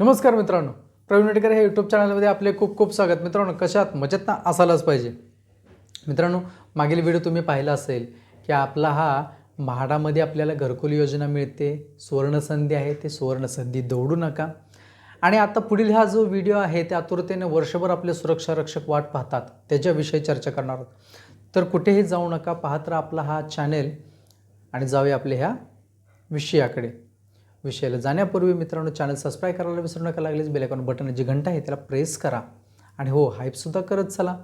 नमस्कार मित्रांनो. प्रवीण वडेकर हे यूट्यूब चॅनलमध्ये आपले खूप खूप स्वागत. मित्रांनो कशात मजेत ना असायलाच पाहिजे. मित्रांनो मागील व्हिडिओ तुम्ही पाहिला असेल की आपला हा म्हाडामध्ये आपल्याला घरकुल योजना मिळते सुवर्णसंधी आहे ते सुवर्णसंधी दौडू नका. आणि आता पुढील हा जो व्हिडिओ आहे त्या आतुरतेने वर्षभर आपले सुरक्षा रक्षक वाट पाहतात. त्याच्याविषयी चर्चा करणार आहोत. तर कुठेही जाऊ नका पाहत राहा आपला हा चॅनेल आणि जाऊया आपल्या ह्या विषयाकडे. विषयाला जाण्यापूर्वी मित्रांनो चॅनल सबस्क्राईब करायला विसरू नका. लागलेच बेलायकॉन बटन जी घंटा आहे त्याला प्रेस करा. आणि हो हाईपसुद्धा करत चला.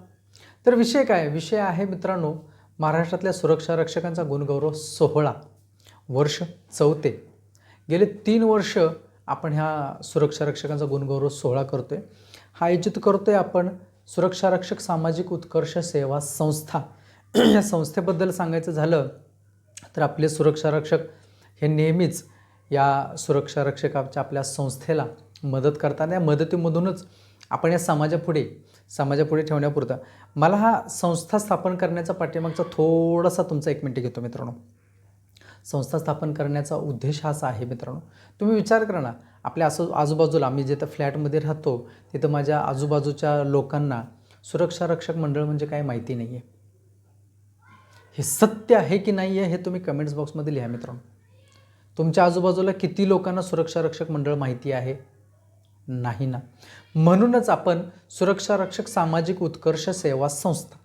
तर विषय काय? विषय आहे मित्रांनो महाराष्ट्रातल्या सुरक्षा रक्षकांचा गुणगौरव सोहळा. वर्ष चौथे. गेले तीन वर्ष आपण ह्या सुरक्षा रक्षकांचा गुणगौरव सोहळा करतो आहे हा आयोजित करतो आहे आपण सुरक्षा रक्षक सामाजिक उत्कर्ष सेवा संस्था. या संस्थेबद्दल सांगायचं झालं तर आपले सुरक्षा रक्षक हे नेहमीच या सुरक्षा रक्षकाच्या आपल्या संस्थेला मदत करताना या मदतीमधूनच आपण या समाजापुढे समाजापुढे ठेवण्यापुरता. मला हा संस्था स्थापन करण्याचा पाठीमागचा थोडासा तुमचा एक मिनिट घेतो मित्रांनो. संस्था स्थापन करण्याचा उद्देश हाच आहे मित्रांनो. तुम्ही विचार करा ना आपल्या असं आजूबाजूला आम्ही जिथं फ्लॅटमध्ये राहतो तिथं माझ्या आजूबाजूच्या लोकांना सुरक्षा रक्षक मंडळ म्हणजे काय माहिती नाही आहे हे सत्य आहे की नाही आहे हे तुम्ही कमेंट्स बॉक्समध्ये लिहा मित्रांनो. तुमच्या आजूबाजूला किती लोकांना सुरक्षा रक्षक मंडळ माहिती आहे? नाही ना. म्हणूनच आपण सुरक्षा रक्षक सामाजिक उत्कर्ष सेवा संस्था.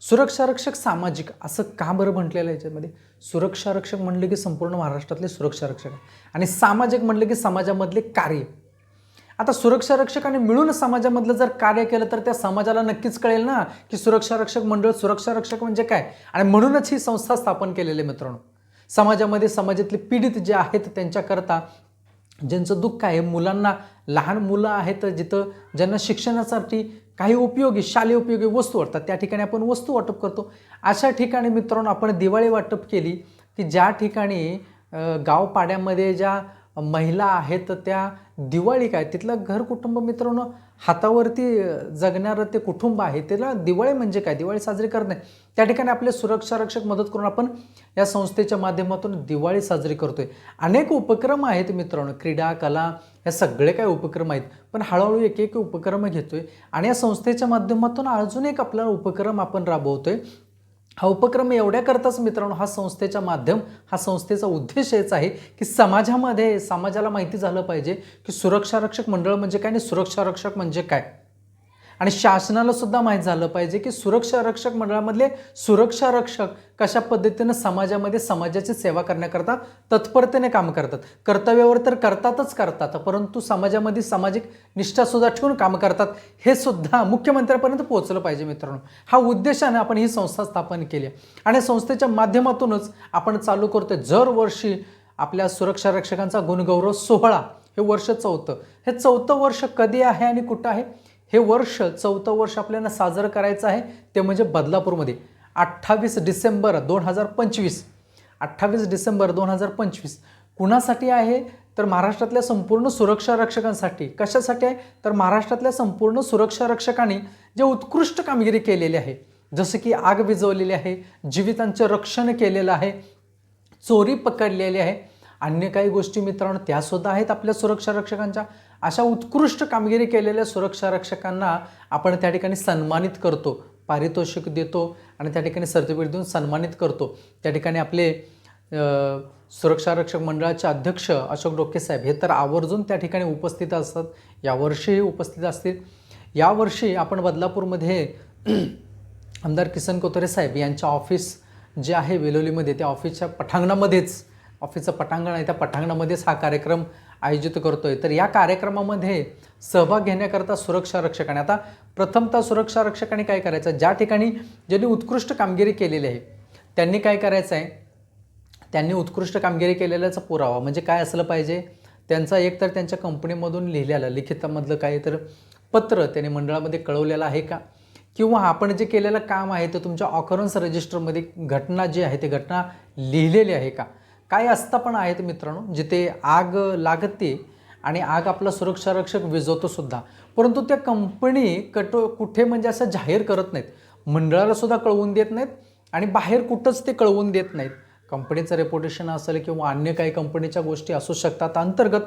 सुरक्षा रक्षक सामाजिक असं का बरं म्हटलेलं आहे याच्यामध्ये? सुरक्षा रक्षक म्हणले की संपूर्ण महाराष्ट्रातले सुरक्षा रक्षक आहे. आणि सामाजिक म्हणले की समाजामधले कार्य. आता सुरक्षा रक्षकाने मिळून समाजामधलं जर कार्य केलं तर त्या समाजाला नक्कीच कळेल ना की सुरक्षा रक्षक मंडळ सुरक्षा रक्षक म्हणजे काय? आणि म्हणूनच ही संस्था स्थापन केलेली मित्रांनो. समाजामध्ये समाजातले पीडित जे आहेत त्यांच्याकरता ज्यांचं दुःख आहे मुलांना लहान मुलं आहेत जिथं ज्यांना शिक्षणासाठी काही उपयोगी शालेय उपयोगी वस्तू वाटतात त्या ठिकाणी आपण वस्तू वाटप करतो. अशा ठिकाणी मित्रांनो आपण दिवाळी वाटप केली की ज्या ठिकाणी गावपाड्यामध्ये ज्या महिला आहेत त्या दिवाळी काय? तिथलं घर कुटुंब मित्रांनो हातावरती जगणारं ते कुटुंब आहे. त्याला दिवाळी म्हणजे काय? दिवाळी साजरी करणे. त्या ठिकाणी आपले सुरक्षा रक्षक मदत करून आपण या संस्थेच्या माध्यमातून दिवाळी साजरी करतोय. अनेक उपक्रम आहेत मित्रांनो क्रीडा कला या सगळे काय उपक्रम आहेत. पण हळूहळू एक एक उपक्रम घेतोय. आणि या संस्थेच्या माध्यमातून अजून एक आपला उपक्रम आपण राबवतोय. हा उपक्रम एवढ्याकरताच मित्रांनो हा संस्थेच्या माध्यम हा संस्थेचा उद्देश हेच आहे की समाजामध्ये समाजाला माहिती झालं पाहिजे की सुरक्षा रक्षक मंडळ म्हणजे काय आणि सुरक्षा रक्षक म्हणजे काय? आणि शासनाला सुद्धा माहीत झालं पाहिजे की सुरक्षा रक्षक मंडळामधले सुरक्षा रक्षक कशा पद्धतीनं समाजामध्ये समाजाची सेवा करण्याकरता तत्परतेने काम करतात. कर्तव्यावर तर करतातच करतात परंतु समाजामध्ये सामाजिक निष्ठासुद्धा ठेवून काम करतात हे सुद्धा मुख्यमंत्र्यापर्यंत पोहोचलं पाहिजे मित्रांनो. हा उद्देशाने आपण ही संस्था स्थापन केली आहे. आणि संस्थेच्या माध्यमातूनच आपण चालू करतोय. दरवर्षी आपल्या सुरक्षा रक्षकांचा गुणगौरव सोहळा हे वर्ष चौथं. हे चौथं वर्ष कधी आहे आणि कुठं आहे? हे वर्ष चौथं वर्ष आपल्याला साजरं करायचं आहे ते म्हणजे बदलापूरमध्ये. अठ्ठावीस डिसेंबर दोन हजार पंचवीस. अठ्ठावीस डिसेंबर दोन हजार पंचवीस. कुणासाठी आहे? तर महाराष्ट्रातल्या संपूर्ण सुरक्षा रक्षकांसाठी. कशासाठी आहे? तर महाराष्ट्रातल्या संपूर्ण सुरक्षा रक्षकांनी जे उत्कृष्ट कामगिरी केलेली आहे जसं की आग विझवलेली आहे जीवितांचं रक्षण केलेलं आहे चोरी पकडलेली आहे अन्य काही गोष्टी मित्रांनो त्यासुद्धा आहेत आपल्या सुरक्षा रक्षकांच्या. अशा उत्कृष्ट कामगिरी केलेल्या सुरक्षा रक्षकांना आपण त्या ठिकाणी सन्मानित करतो पारितोषिक देतो आणि त्या ठिकाणी सर्टिफिकेट देऊन सन्मानित करतो. त्या ठिकाणी आपले सुरक्षा रक्षक मंडळाचे अध्यक्ष अशोक डोके साहेब हे तर आवर्जून त्या ठिकाणी उपस्थित असतात. यावर्षीही उपस्थित असतील. यावर्षी आपण बदलापूरमध्ये आमदार किसन कोतरे साहेब यांच्या ऑफिस जे आहे वेलोलीमध्ये त्या ऑफिसच्या पटांगणामध्येच ऑफिसचं पटांगण आहे त्या पटांगणामध्येच हा कार्यक्रम आयोजित करतोय. तर या कार्यक्रमामध्ये सहभाग घेण्याकरता सुरक्षा रक्षकाने आता प्रथमतः सुरक्षा रक्षकाने काय करायचं? ज्या ठिकाणी ज्यांनी उत्कृष्ट कामगिरी केलेली आहे त्यांनी काय करायचं आहे त्यांनी उत्कृष्ट कामगिरी केलेल्याचा पुरावा म्हणजे काय असलं पाहिजे? त्यांचा एकतर त्यांच्या कंपनीमधून लिहिलेलं लिखितामधलं काही तर पत्र त्यांनी मंडळामध्ये कळवलेलं आहे का? किंवा आपण जे केलेलं काम आहे ते तुमच्या ऑकरन्स रजिस्टरमध्ये घटना जी आहे ती घटना लिहिलेली आहे का? काय असता पण आहेत मित्रांनो जिथे आग लागते आणि आग आपला सुरक्षारक्षक रक्षक सुद्धा. परंतु त्या कंपनी कटो कुठे म्हणजे असं जाहीर करत नाहीत. मंडळाला सुद्धा कळवून देत नाहीत आणि बाहेर कुठंच ते कळवून देत नाहीत. कंपनीचं रेपुटेशन असेल किंवा अन्य काही कंपनीच्या गोष्टी असू शकतात अंतर्गत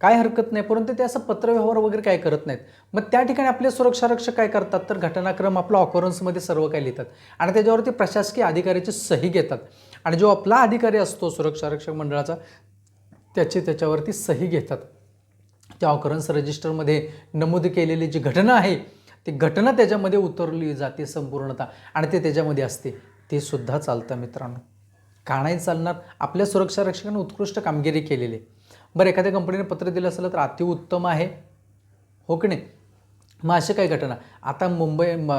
काय हरकत नाही. परंतु ते असं पत्रव्यवहार वगैरे काय करत नाहीत. मग त्या ठिकाणी आपले सुरक्षारक्षक काय करतात? तर घटनाक्रम आपला ऑकरन्समध्ये सर्व काही लिहितात. आणि त्याच्यावरती प्रशासकीय अधिकाऱ्याची सही घेतात. आणि जो आपला अधिकारी असतो सुरक्षा रक्षक मंडळाचा त्याची त्याच्यावरती सही घेतात. त्या ऑकरन्स रजिस्टरमध्ये नमूद केलेली जी घटना आहे ती घटना त्याच्यामध्ये उतरली जाते संपूर्णतः आणि ते त्याच्यामध्ये असते. ते सुद्धा चालतं मित्रांनो. का नाही चालणार? आपल्या सुरक्षा रक्षकांनी उत्कृष्ट कामगिरी केलेली आहे. बरं एखाद्या कंपनीने पत्र दिलं असलं तर अतिउत्तम आहे. हो की नाही? मग अशी काही घटना. आता मुंबई म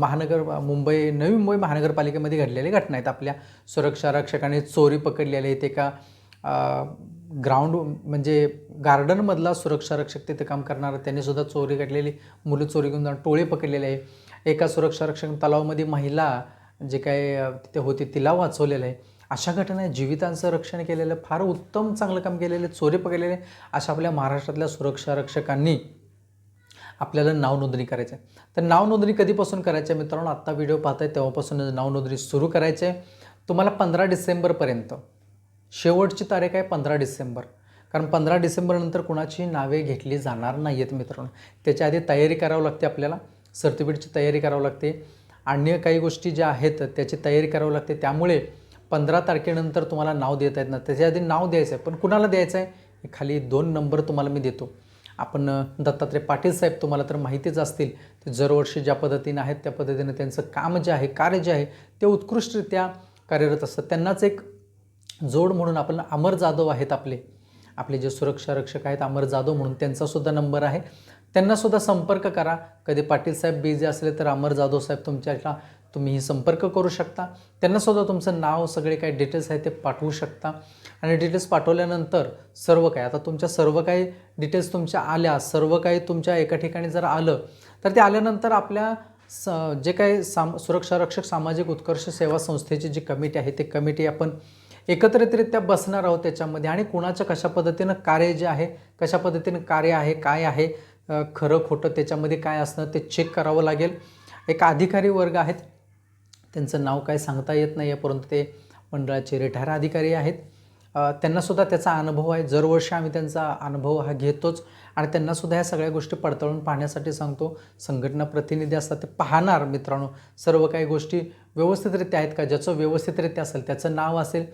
महानगर मुंबई नवी मुंबई महानगरपालिकेमध्ये घडलेल्या घटना आहेत आपल्या. सुरक्षा रक्षकाने चोरी पकडलेली आहे ते एका ग्राउंड म्हणजे गार्डनमधला सुरक्षा रक्षक तिथे काम करणारा. त्यांनी सुद्धा चोरी घडलेली. मुलं चोरी घेऊन जाऊन टोळे पकडलेले आहे. एका सुरक्षा रक्षक तलावामध्ये महिला जे काय तिथे होती तिला वाचवलेलं आहे. अशा घटना जीवितांचं रक्षण केलेलं फार उत्तम चांगलं काम केलेलं आहे. चोरी पकडलेले अशा आपल्या महाराष्ट्रातल्या सुरक्षा रक्षकांनी आपल्याला नाव नोंदणी करायचं आहे तर नाव नोंदणी कधीपासून करायची आहे मित्रांनो? आत्ता व्हिडिओ पाहताय तेव्हापासून नाव नोंदणी सुरू करायची आहे तुम्हाला पंधरा डिसेंबरपर्यंत शेवटची तारीख आहे पंधरा डिसेंबर. कारण पंधरा डिसेंबरनंतर कुणाची नावे घेतली जाणार नाही आहेत मित्रांनो. त्याच्या आधी तयारी करावं लागते आपल्याला सर्टिफिकेटची तयारी करावं लागते. अन्य काही गोष्टी ज्या आहेत त्याची तयारी करावी लागते. त्यामुळे पंधरा तारखेनंतर तुम्हाला नाव देता येत ना त्याच्या आधी नाव द्यायचं आहे पण कुणाला द्यायचं आहे खाली दोन नंबर तुम्हाला मी देतो. आपण दत्तात्रय पाटील साहेब तुम्हाला तर माहितीच असतील ते दरवर्षी ज्या पद्धतीने आहेत त्या पद्धतीने त्यांचं काम जे आहे कार्य जे आहे ते उत्कृष्टरित्या कार्यरत असतात. त्यांनाच एक जोड म्हणून आपण अमर जाधव आहेत आपले. आपले जे सुरक्षा रक्षक आहेत अमर जाधव म्हणून त्यांचासुद्धा नंबर आहे. त्यांनासुद्धा संपर्क करा. कधी पाटील साहेब बिझी असले तर अमर जाधव साहेब तुमच्याला तुम्ही संपर्क करू शकता. त्यांनासुद्धा तुमचं नाव सगळे काही डिटेल्स आहेत ते पाठवू शकता. आणि डिटेल्स पाठवल्यानंतर सर्व काय आता तुमच्या सर्व काही डिटेल्स तुमच्या आल्या सर्व काही तुमच्या एका ठिकाणी जर आलं तर ते आल्यानंतर आपल्या स जे काही साम सुरक्षा रक्षक सामाजिक उत्कर्ष सेवा संस्थेची जी कमिटी आहे ते कमिटी आपण एकत्रितरित्या बसणार आहोत त्याच्यामध्ये. आणि कुणाचं कशा पद्धतीनं कार्य जे आहे कशा पद्धतीनं कार्य आहे काय आहे खरं खोटं त्याच्यामध्ये काय असणं ते चेक करावं लागेल. एक अधिकारी वर्ग आहेत त्यांचं नाव काय सांगता येत नाही आहे परंतु ते मंडळाचे रिटायर अधिकारी आहेत. त्यांनासुद्धा त्याचा अनुभव आहे. दरवर्षी आम्ही त्यांचा अनुभव हा घेतोच आणि त्यांनासुद्धा ह्या सगळ्या गोष्टी पडताळून पाहण्यासाठी सांगतो. संघटना प्रतिनिधी असतात ते पाहणार मित्रांनो. सर्व काही गोष्टी व्यवस्थितरित्या आहेत का? ज्याचं व्यवस्थितरित्या असेल त्याचं नाव असेल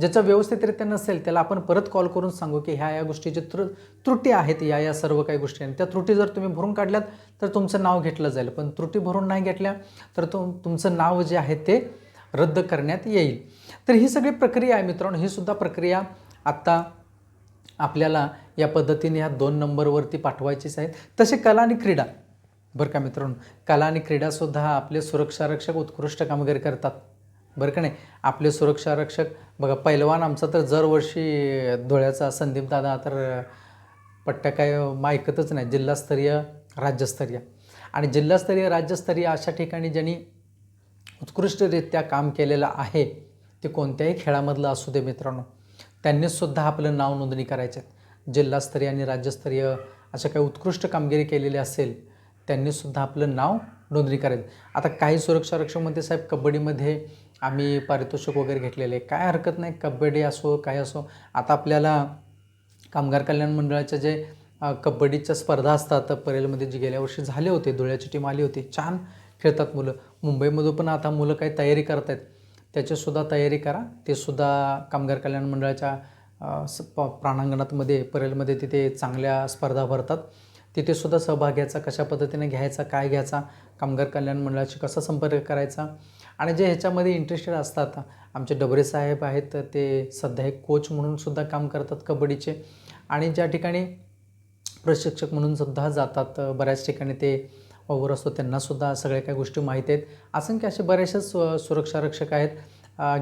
ज्याचं व्यवस्थितरित्या नसेल त्याला आपण परत कॉल करून सांगू की ह्या या गोष्टीची त्रू त्रुटी आहेत या या सर्व काही गोष्टी. आहेत त्या त्रुटी जर तुम्ही भरून काढल्यात तर तुमचं नाव घेतलं जाईल. पण त्रुटी भरून नाही घेतल्या तर तुम तुमचं नाव जे आहे ते रद्द करण्यात येईल. तर ही सगळी प्रक्रिया आहे मित्रांनो ही सुद्धा प्रक्रिया आत्ता आपल्याला या पद्धतीने ह्या दोन नंबरवरती पाठवायचीच आहेत तसे कला आणि क्रीडा. बरं का मित्रांनो? कला आणि क्रीडासुद्धा आपले सुरक्षा रक्षक उत्कृष्ट कामगिरी करतात. बरं का नाही? आपले सुरक्षा रक्षक बघा पैलवान आमचा तर दरवर्षी धुळ्याचा संदीप दादा तर पट्ट्या काय ऐकतच नाही. जिल्हास्तरीय राज्यस्तरीय. आणि जिल्हास्तरीय राज्यस्तरीय अशा ठिकाणी ज्यांनी उत्कृष्टरित्या काम केलेलं आहे ते कोणत्याही खेळामधलं असू दे मित्रांनो त्यांनीसुद्धा आपलं नाव नोंदणी करायचे आहेत जिल्हास्तरीय आणि राज्यस्तरीय अशा काही उत्कृष्ट कामगिरी केलेली असेल त्यांनीसुद्धा आपलं नाव नोंदणी करायचं. आता काही सुरक्षा रक्षक म्हणते साहेब कबड्डीमध्ये आम्ही पारितोषिक वगैरे घेतलेले आहे. काय हरकत नाही कबड्डी असो काय असो. आता आपल्याला कामगार कल्याण मंडळाच्या जे कबड्डीच्या स्पर्धा असतात परेलमध्ये जे गेल्या वर्षी झाले होते धुळ्याची टीम आली होती छान खेळतात मुलं. मुंबईमधून पण आता मुलं काही तयारी करत आहेत त्याचीसुद्धा तयारी करा. ते सुद्धा कामगार कल्याण मंडळाच्या प्राणांगणातमध्ये परेलमध्ये तिथे चांगल्या स्पर्धा भरतात. तिथे सुद्धा सहभाग घ्यायचा कशा पद्धतीने घ्यायचा काय घ्यायचा कामगार कल्याण मंडळाशी कसा संपर्क करायचा. आणि जे ह्याच्यामध्ये इंटरेस्टेड असतात आमचे डबरे साहेब आहेत ते सध्या एक कोच म्हणून सुद्धा काम करतात कबड्डीचे. आणि ज्या ठिकाणी प्रशिक्षक म्हणून सुद्धा जातात बऱ्याच ठिकाणी ते वावर असतो त्यांनासुद्धा सगळ्या काही गोष्टी माहीत आहेत. असंख्य असे बरेचसे सु सुरक्षा रक्षक आहेत.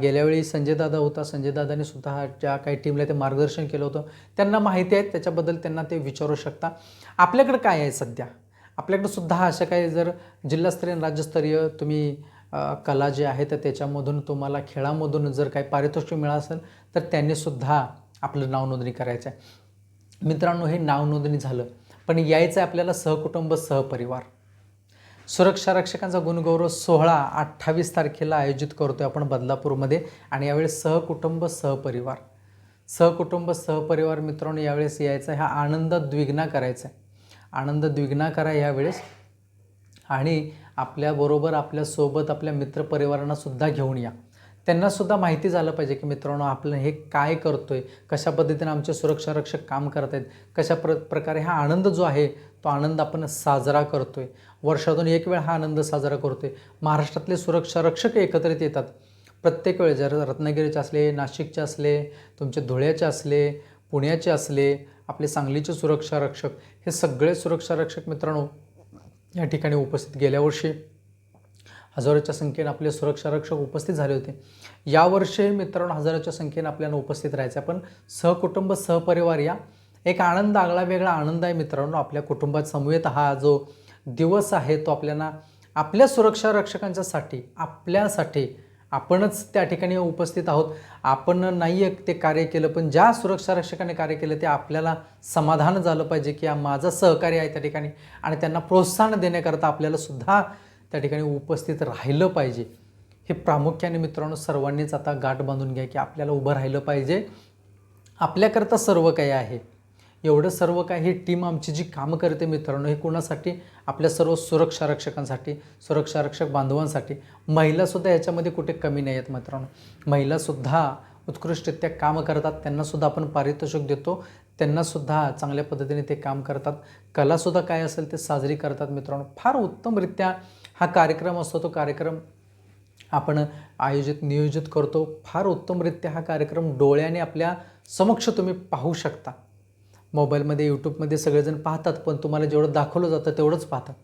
गेल्यावेळी संजय दादा होता. संजय सुद्धा ज्या काही टीमला ते मार्गदर्शन केलं होतं त्यांना माहिती आहे. त्याच्याबद्दल त्यांना ते विचारू शकता. आपल्याकडं काय आहे सध्या? आपल्याकडं सुद्धा अशा काही जर जिल्हास्तरीय आणि राज्यस्तरीय तुम्ही कला जे आहे तर त्याच्यामधून तुम्हाला खेळामधून जर काही पारितोषिक मिळालं असेल तर त्यांनीसुद्धा आपलं नाव नोंदणी करायचं आहे मित्रांनो हे नाव नोंदणी झालं पण यायचं आहे आपल्याला सहकुटुंब सहपरिवार. सुरक्षा रक्षकांचा गुणगौरव सोहळा अठ्ठावीस तारखेला आयोजित करतो आहे आपण बदलापूरमध्ये आणि यावेळी सहकुटुंब सहपरिवार. सहकुटुंब सहपरिवार मित्रांनो यावेळेस यायचं आहे. हा आनंद द्विघ्ना करायचा आहे. आनंद द्विघ्ना करा यावेळेस. आणि आपल्याबरोबर आपल्यासोबत आपल्या मित्रपरिवारांना सुद्धा घेऊन या. त्यांनासुद्धा माहिती झालं पाहिजे की मित्रांनो आपलं हे काय करतो आहे कशा पद्धतीने आमचे सुरक्षा रक्षक काम करत आहेत? कशा प्र प्रकारे हा आनंद जो आहे तो आनंद आपण साजरा करतो आहे वर्षातून एक वेळ हा आनंद साजरा करतो आहे महाराष्ट्रातले सुरक्षा रक्षक एकत्रित येतात. प्रत्येक वेळेस जर रत्नागिरीचे असले नाशिकचे असले तुमचे धुळ्याचे असले पुण्याचे असले आपले सांगलीचे सुरक्षा रक्षक हे सगळे सुरक्षा रक्षक मित्रांनो या ठिकाणी उपस्थित गेल्या वर्षी हजारोच्या संख्येने आपले सुरक्षा रक्षक उपस्थित झाले होते. यावर्षी मित्रांनो हजारोच्या संख्येने आपल्याला उपस्थित राहायचं आहे. पण सहकुटुंब सहपरिवार या एक आनंद आगळा वेगळा आनंद आहे मित्रांनो. आपल्या कुटुंबात समूहेत हा जो दिवस आहे तो आपल्याला आपल्या सुरक्षा रक्षकांच्यासाठी आपल्यासाठी आपणच त्या ठिकाणी उपस्थित आहोत. आपण नाही एक ते कार्य केलं पण ज्या सुरक्षा रक्षकाने कार्य केलं ते आपल्याला समाधान झालं पाहिजे की माझं सहकार्य आहे त्या ठिकाणी. आणि त्यांना प्रोत्साहन देण्याकरता आपल्याला सुद्धा त्या ठिकाणी उपस्थित राहिलं पाहिजे. हे प्रामुख्याने मित्रांनो सर्वांनीच आता गाठ बांधून घ्या की आपल्याला उभं राहिलं पाहिजे. आपल्याकरता सर्व काही आहे. एवढं सर्व काही ही टीम आमची जी कामं करते मित्रांनो हे कोणासाठी? आपल्या सर्व सुरक्षा रक्षकांसाठी सुरक्षा रक्षक बांधवांसाठी महिलासुद्धा याच्यामध्ये कुठे कमी नाही आहेत मित्रांनो. महिलासुद्धा उत्कृष्टरित्या कामं करतात त्यांनासुद्धा आपण पारितोषिक देतो. त्यांनासुद्धा चांगल्या पद्धतीने ते काम करतात. कलासुद्धा काय असेल ते साजरी करतात मित्रांनो. फार उत्तमरित्या हा कार्यक्रम असतो तो कार्यक्रम आपण आयोजित नियोजित करतो. फार उत्तमरित्या हा कार्यक्रम डोळ्याने आपल्या समक्ष तुम्ही पाहू शकता. मोबाईलमध्ये यूट्यूबमध्ये सगळेजण पाहतात पण तुम्हाला जेवढं दाखवलं जातं तेवढंच पाहतात.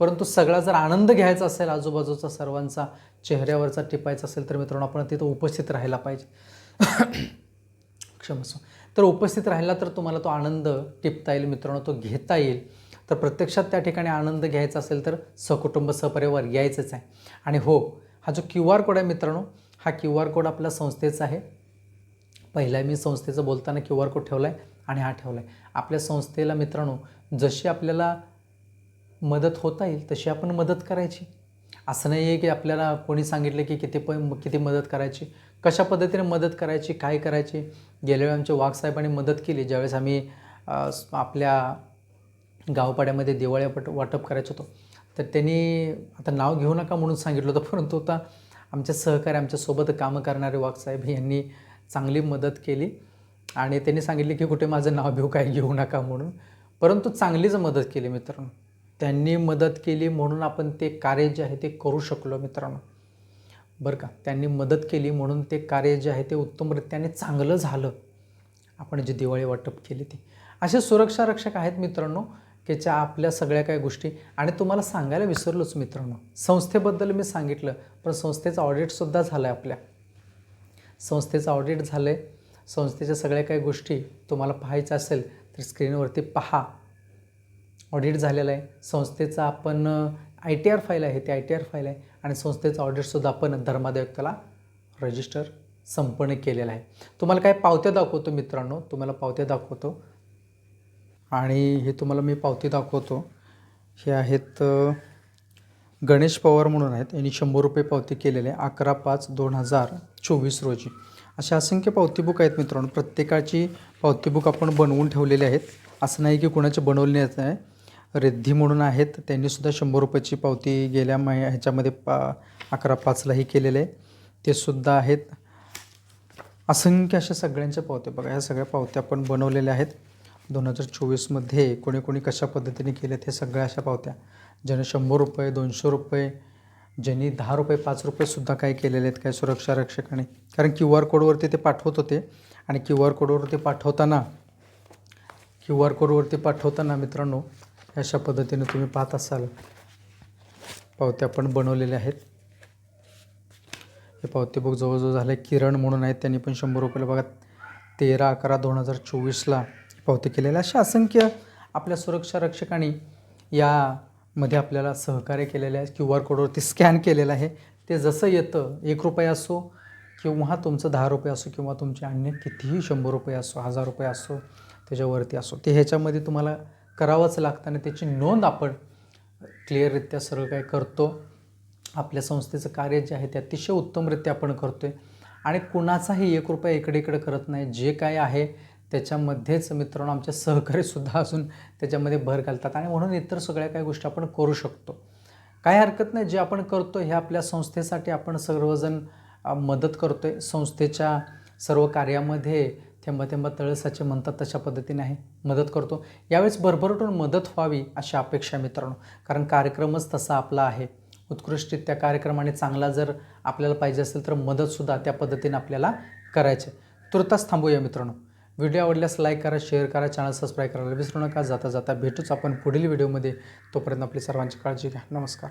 परंतु सगळा जर आनंद घ्यायचा असेल आजूबाजूचा सर्वांचा चेहऱ्यावरचा टिपायचा असेल तर मित्रांनो आपण तिथं उपस्थित राहायला पाहिजे. क्षमस्व तर उपस्थित राहिला तर तुम्हाला तो आनंद टिपता येईल मित्रांनो तो घेता येईल. तर प्रत्यक्षात त्या ठिकाणी आनंद घ्यायचा असेल तर सकुटुंब सहपरिवार यायचंच आहे. आणि हो हा जो क्यू आर कोड आहे मित्रांनो हा क्यू आर कोड आपल्या संस्थेचा आहे. पहिला मी संस्थेचं बोलताना क्यू आर कोड ठेवला आहे आणि हा ठेवला आहे आपल्या संस्थेला मित्रांनो जशी आपल्याला मदत होता येईल तशी आपण मदत करायची. असं नाही आहे की आपल्याला कोणी सांगितलं की किती प किती मदत करायची. कशा पद्धतीने मदत करायची काय करायची? गेल्या वेळी आमच्या वाघसाहेबांनी मदत केली. ज्यावेळेस आम्ही आपल्या गावपाड्यामध्ये दिवाळी पट वाटप करायचं होतं. तर त्यांनी आता नाव घेऊ नका म्हणून सांगितलं होतं परंतु आता आमच्या सहकारी आमच्यासोबत कामं करणारे वाघसाहेब यांनी चांगली मदत केली. आणि त्यांनी सांगितले की कुठे माझं नाव घेऊ काय घेऊ नका म्हणून. परंतु चांगलीच मदत केली मित्रांनो. त्यांनी मदत केली म्हणून आपण ते कार्य जे आहे ते करू शकलो मित्रांनो. बरं का? त्यांनी मदत केली म्हणून ते कार्य जे आहे ते उत्तमरित्याने चांगलं झालं. आपण जी दिवाळी वाटप केली ती. असे सुरक्षा रक्षक आहेत मित्रांनो. की ज्या आपल्या सगळ्या काही गोष्टी. आणि तुम्हाला सांगायला विसरलोच मित्रांनो. संस्थेबद्दल मी सांगितलं पण संस्थेचं ऑडिटसुद्धा झालं आहे आपल्या. संस्थेचं ऑडिट झालं आहे संस्थेच्या सगळ्या काही गोष्टी तुम्हाला पाहायच्या असेल तर स्क्रीनवरती पहा. ऑडिट झालेलं आहे. संस्थेचा आपण आय टी आर फाईल आहे ती आय टी आर फाईल आहे. आणि संस्थेचं ऑडिटसुद्धा आपण धर्मादायुक्ताला रजिस्टर संपन्न केलेलं आहे. तुम्हाला काय पावत्या दाखवतो मित्रांनो? तुम्हाला पावत्या दाखवतो आणि हे तुम्हाला मी पावती दाखवतो. हे आहेत गणेश पवार म्हणून आहेत. यांनी शंभर रुपये पावती केलेले आहे अकरा पाच दोन हजार चोवीस रोजी. अशा असंख्य पावती बुक आहेत मित्रांनो. प्रत्येकाची पावती बुक आपण बनवून ठेवलेले आहेत. असं नाही की कुणाचे बनवले नाही रिद्धी म्हणून आहेत. त्यांनीसुद्धा शंभर रुपयाची पावती गेल्या महि ह्याच्यामध्ये पा अकरा पाचलाही केलेले आहे. ते सुद्धा आहेत. असंख्य अशा सगळ्यांच्या पावत्या बघा. ह्या सगळ्या पावत्या आपण बनवलेल्या आहेत. दोन हजार चोवीसमध्ये कोणी कोणी कशा पद्धतीने केल्यात हे सगळ्या अशा पावत्या. ज्याने शंभर रुपये दोनशे रुपये ज्यांनी दहा रुपये पाच रुपयेसुद्धा काय केलेले आहेत काय सुरक्षा रक्षकाने. कारण क्यू आर कोडवरती ते पाठवत होते आणि क्यू आर कोडवरती पाठवताना क्यू आर कोडवरती पाठवताना मित्रांनो अशा पद्धतीने तुम्ही पाहत असाल. पावत्या पण बनवलेल्या आहेत. हे पावती बुक जवळजवळ झालं आहे किरण म्हणून आहेत त्यांनी पण शंभर रुपयाला बघा तेरा अकरा दोन हजार चोवीसला पावती केलेल्या अशा असंख्य आपल्या सुरक्षा रक्षकांनी यामध्ये आपल्याला सहकार्य केलेलं आहे क्यू आर कोडवरती स्कॅन केलेलं आहे. ते जसं येतं एक रुपये असो किंवा तुमचं दहा रुपये असो किंवा तुमचे अन्य कितीही शंभर रुपये असो हजार रुपये असो त्याच्यावरती असो. ते ह्याच्यामध्ये तुम्हाला करावंच लागतं आणि त्याची नोंद आपण क्लिअररित्या सर्व काय करतो. आपल्या संस्थेचं कार्य जे आहे ते अतिशय उत्तमरित्या आपण करतो आहे आणि कुणाचाही एक रुपया इकडे इकडे करत नाही. जे काय आहे त्याच्यामध्येच मित्रांनो आमचे सहकारीसुद्धा असून त्याच्यामध्ये भर घालतात. आणि म्हणून इतर सगळ्या काही गोष्टी आपण करू शकतो. काय हरकत नाही. जे आपण करतो हे आपल्या संस्थेसाठी आपण सर्वजण मदत करतो आहे संस्थेच्या सर्व कार्यामध्ये थेंबा थेंबा तळसाचे म्हणतात तशा पद्धतीने आहे. मदत करतो. यावेळेस भरभरटून मदत व्हावी अशी अपेक्षा मित्रांनो. कारण कार्यक्रमच तसा आपला आहे. उत्कृष्टरित्या कार्यक्रमाने चांगला जर आपल्याला पाहिजे असेल तर मदतसुद्धा त्या पद्धतीने आपल्याला करायचे तुर्तास थांबूया मित्रांनो. व्हिडिओ आवडल्यास लाईक करा शेअर करा चॅनल सबस्क्राईब करायला विसरू नका जाता जाता भेटूच आपण पुढील व्हिडिओमध्ये. तोपर्यंत आपली सर्वांची काळजी घ्या. नमस्कार.